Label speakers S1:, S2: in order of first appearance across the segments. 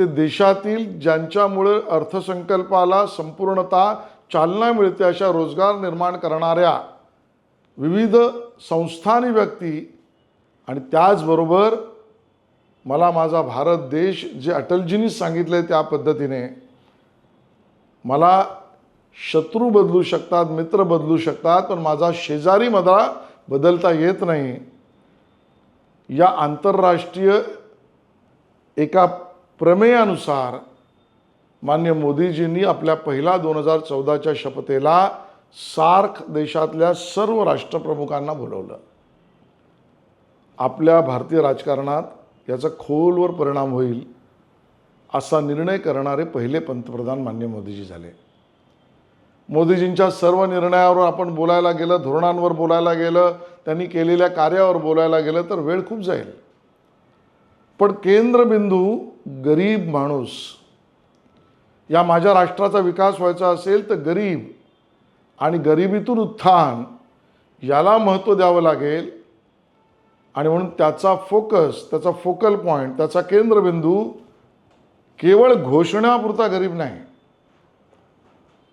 S1: ते देशातील ज्यांच्यामुळे अर्थसंकल्पाला संपूर्णता चालना मिळते अशा रोजगार निर्माण करणाऱ्या विविध संस्था आणि व्यक्ती आणि त्याचबरोबर मला माझा भारत देश जे अटलजींनी सांगितलं आहे त्या पद्धतीने मला शत्रू बदलू शकतात मित्र बदलू शकतात पण माझा शेजारी मला बदलता येत नाही. या आंतरराष्ट्रीय एका प्रमेयानुसार मान्य मोदीजींनी आपल्या पहिला दोन हजार चौदाच्या शपथेला सार्क देशातल्या सर्व राष्ट्रप्रमुखांना बोलवलं. आपल्या भारतीय राजकारणात याचा खोलवर परिणाम होईल असा निर्णय करणारे पहिले पंतप्रधान मान्य मोदीजी झाले. मोदीजींच्या सर्व निर्णयावर आपण बोलायला गेलं धोरणांवर बोलायला गेलं त्यांनी केलेल्या कार्यावर बोलायला गेलं तर वेळ खूप जाईल. पण केंद्रबिंदू गरीब माणूस या माझ्या राष्ट्राचा विकास व्हायचा असेल तर गरीब आणि गरिबीतून उत्थान याला महत्त्व द्यावं लागेल. आणि म्हणून त्याचा फोकस त्याचा फोकल पॉईंट त्याचा केंद्रबिंदू केवळ घोषणापुरता गरीब नाही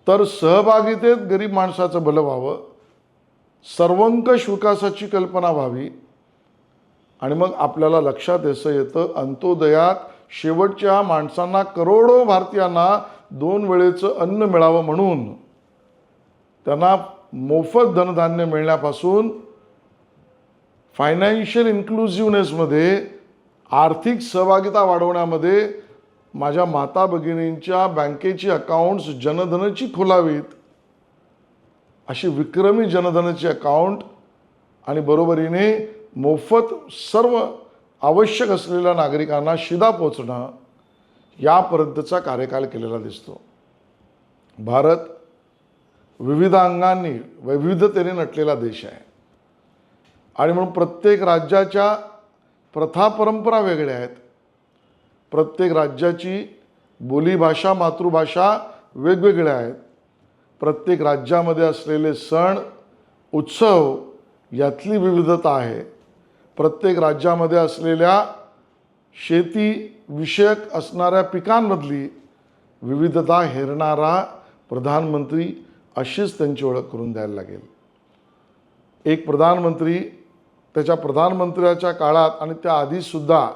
S1: तर सहभागितेत गरीब माणसाचं भलं व्हावं सर्वंकष विकासाची कल्पना व्हावी. आणि मग आपल्याला लक्षात असं येतं अंत्योदयात शेवटच्या माणसांना करोडो भारतीयांना दोन वेळेचं अन्न मिळावं म्हणून. त्यांना मोफत धनधान्य मिळण्यापासून फायनान्शियल इन्क्लुझिव्हनेसमध्ये आर्थिक सहभागिता वाढवण्यामध्ये माझ्या माता भगिनींच्या बँकेची अकाउंट्स जनधनची खोलावीत. अशी विक्रमी जनधनाची अकाउंट आणि बरोबरीने मोफत सर्व आवश्यक असलेल्या नागरिकांना शिदा पोचणं यापर्यंतचा कार्यकाल केलेला दिसतो. भारत विविध अंगांनी वैविध्यतेने नटलेला देश आहे. आणि म्हणून प्रत्येक राज्याच्या प्रथा परंपरा वेगळ्या आहेत. प्रत्येक राज्याची बोलीभाषा मातृभाषा वेगवेगळ्या आहेत. प्रत्येक राज्यामध्ये असलेले सण उत्सव यातली विविधता आहे. प्रत्येक राज्यामध्ये असलेल्या शेतीविषयक असणाऱ्या पिकांमधली विविधता हेरणारा प्रधानमंत्री अशीच त्यांची ओळख करून द्यायला लागेल. एक प्रधानमंत्री त्याच्या प्रधानमंत्र्याच्या काळात आणि त्या आधीसुद्धा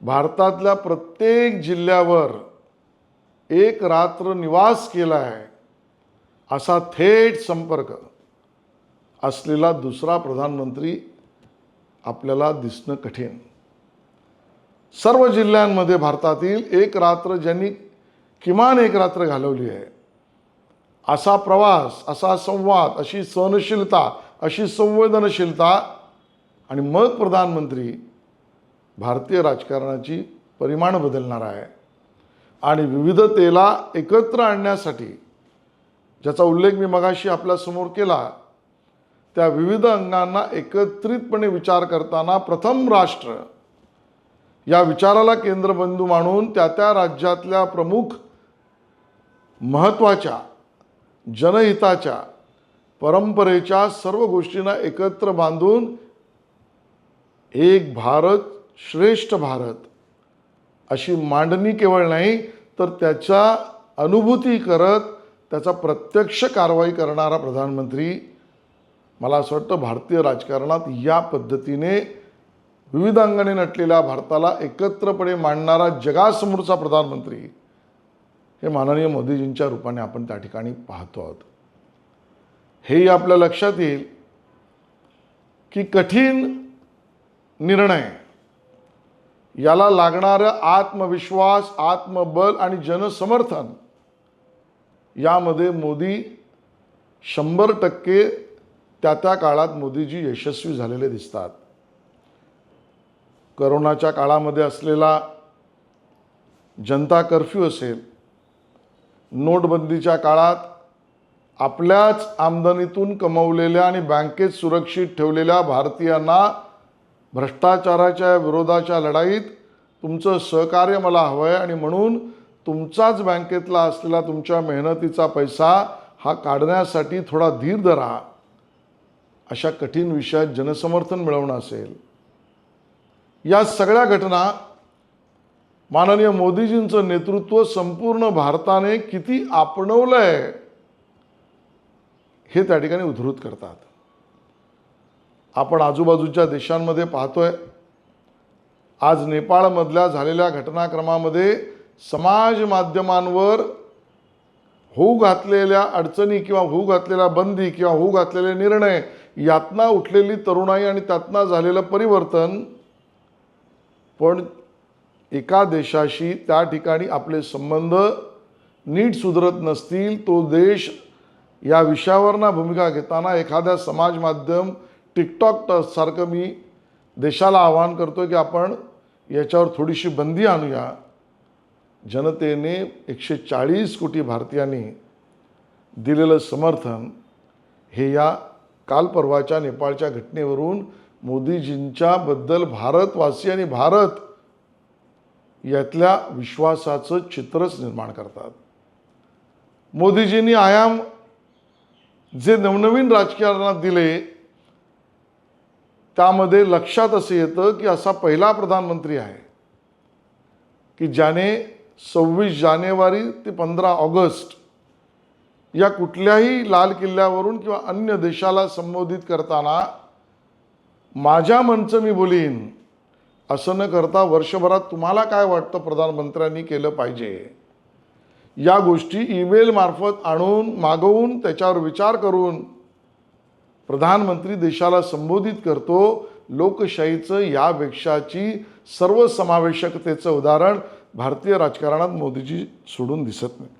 S1: भारतातल्या प्रत्येक जिल्ह्यावर एक रात्र निवास केला आहे असा थेट संपर्क असलेला दुसरा प्रधानमंत्री आपल्याला दिसणं कठीण. सर्व जिल्ह्यांमध्ये भारतातील एक रात्र ज्यांनी किमान एक रात्र घालवली आहे असा प्रवास असा संवाद अशी सहनशीलता अशी संवेदनशीलता आणि मग प्रधानमंत्री भारतीय राजकारणाची परिमाण बदलणार आहे. आणि विविधतेला एकत्र आणण्यासाठी ज्याचा उल्लेख मी मगाशी आपल्यासमोर केला त्या विविध अंगांना एकत्रितपणे विचार करताना प्रथम राष्ट्र. या विचाराला केंद्रबिंदू मानून त्या त्या राज्यातल्या प्रमुख महत्त्वाच्या जनहिताच्या परंपरेच्या सर्व गोष्टींना एकत्र बांधून एक भारत श्रेष्ठ भारत अशी मांडणी केवळ नाही तर त्याच्या अनुभूती करत त्याचा प्रत्यक्ष कारवाई करणारा प्रधानमंत्री मला असं वाटतं भारतीय राजकारणात या पद्धतीने विविध अंगाने नटलेल्या भारताला एकत्रपणे मांडणारा जगासमोरचा प्रधानमंत्री हे माननीय मोदीजींच्या रूपाने आपण त्या ठिकाणी पाहतो आहोत. हेही आपल्या लक्षात येईल की कठीण निर्णय याला लागणारं आत्मविश्वास आत्मबल आणि जनसमर्थन यामध्ये मोदी शंभर टक्के त्या त्या काळात मोदीजी यशस्वी झालेले दिसतात. करोनाच्या काळामध्ये असलेला जनता कर्फ्यू असेल नोटबंदीच्या काळात आपल्याच आमदनीतून कमवलेल्या आणि बँकेत सुरक्षित ठेवलेल्या भारतीयांना भ्रष्टाचाराच्या विरोधाच्या लढाईत तुमचं सहकार्य मला हवं आहे आणि म्हणून तुमचाच बँकेतला असलेला तुमच्या मेहनतीचा पैसा हा काढण्यासाठी थोडा धीर धरा. अशा कठीण विषयात जनसमर्थन मिळवणं असेल. या सगळ्या घटना माननीय मोदीजींचं नेतृत्व संपूर्ण भारताने किती आपणवलं आहे हे त्या ठिकाणी उद्धृत करतात. आपण आजूबाजूच्या देशांमध्ये पाहतोय. आज नेपाळमधल्या झालेल्या घटनाक्रमामध्ये समाज माध्यमांवर होऊ घातलेल्या अडचणी किंवा होऊ घातलेल्या बंदी किंवा होऊ घातलेले निर्णय यातना उठलेली तरुणाई आणि त्यातना झालेलं परिवर्तन पण एका देशाशी त्या ठिकाणी आपले संबंध नीट सुधरत नसतील तो देश या विषयावरना भूमिका घेताना एखाद्या समाज माध्यम टिकटॉक सारखं मी देशाला आवाहन करतो की आपण याच्यावर थोडीशी बंदी आणूया. जनतेने एकशे चाळीस कोटी भारतीयांनी दिलेलं समर्थन हे या काल परवाच्या नेपाळच्या घटनेवरून मोदीजींच्याबद्दल भारतवासी आणि भारत यातल्या विश्वासाचं चित्रच निर्माण करतात. मोदीजींनी आयाम जे नवनवीन राजकारणात दिले त्यामध्ये लक्षात असं येतं की असा पहिला प्रधानमंत्री आहे की ज्याने सव्वीस जानेवारी ते पंधरा ऑगस्ट या कुठल्याही लाल किल्ल्यावरून किंवा अन्य देशाला संबोधित करताना माझ्या मनचं मी बोलीन असं न करता वर्षभरात तुम्हाला काय वाटतं प्रधानमंत्र्यांनी केलं पाहिजे? या गोष्टी ईमेल मार्फत आणून मागवून त्याच्यावर विचार करून प्रधानमंत्री देशाला संबोधित करतो लोकशाहीचं यापेक्षाची सर्वसमावेशकतेचं उदाहरण भारतीय राजकारणात मोदीजी सोडून दिसत नाही